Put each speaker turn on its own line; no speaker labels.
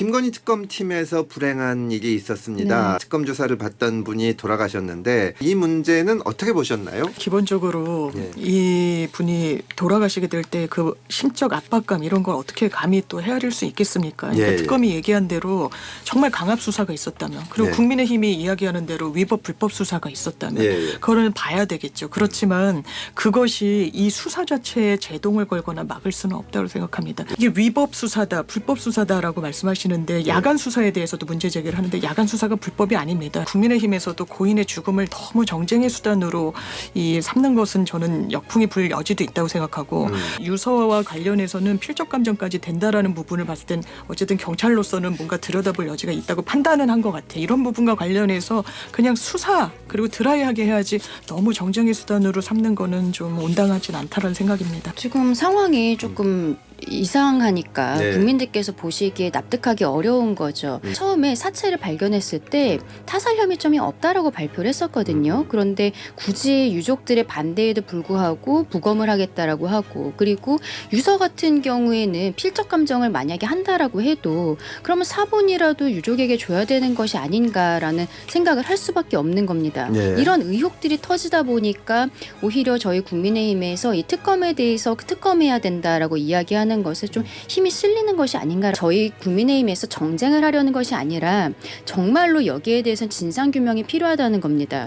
김건희 특검팀에서 불행한 일이 있었습니다.
네.
특검 조사를 받던 분이 돌아가셨는데 이 문제는 어떻게 보셨나요?
기본적으로
예.
이 분이 돌아가시게 될 때 그 심적 압박감 이런 걸 어떻게 감히 또 헤아릴 수 있겠습니까? 그러니까
예, 예.
특검이 얘기한 대로 정말 강압 수사가 있었다면 그리고
네.
국민의힘이 이야기하는 대로 위법 불법 수사가 있었다면
예, 예.
그거는 봐야 되겠죠. 그렇지만 그것이 이 수사 자체에 제동을 걸거나 막을 수는 없다고 생각합니다. 이게 위법 수사다, 불법 수사다라고 말씀하시는데 야간 수사에 대해서도 문제 제기를 하는데 야간 수사가 불법이 아닙니다. 국민의힘에서도 고인의 죽음을 너무 정쟁의 수단으로 이 삼는 것은 저는 역풍이 불 여지도 있다고 생각하고
음.
유서와 관련해서는 필적 감정까지 된다라는 부분을 봤을 땐 어쨌든 경찰로서는 뭔가 들여다볼 여지가 있다고 판단은 한 것 같아. 이런 부분과 관련해서 그냥 수사 그리고 드라이하게 해야지 너무 정쟁의 수단으로 삼는 거는 좀 온당하진 않다라는 생각입니다.
지금 상황이 조금 이상하니까
네.
국민들께서 보시기에 납득하기 어려운 거죠.
음.
처음에 사체를 발견했을 때 타살 혐의점이 없다라고 발표를 했었거든요. 그런데 굳이 유족들의 반대에도 불구하고 부검을 하겠다라고 하고 그리고 유서 같은 경우에는 필적 감정을 만약에 한다라고 해도 그러면 사본이라도 유족에게 줘야 되는 것이 아닌가라는 생각을 할 수밖에 없는 겁니다.
네.
이런 의혹들이 터지다 보니까 오히려 저희 국민의힘에서 이 특검에 대해서 특검해야 된다라고 이야기하는 것에 좀 힘이 실리는 것이 아닌가. 저희 국민의힘에서 정쟁을 하려는 것이 아니라 정말로 여기에 대해서는 진상 규명이 필요하다는 겁니다.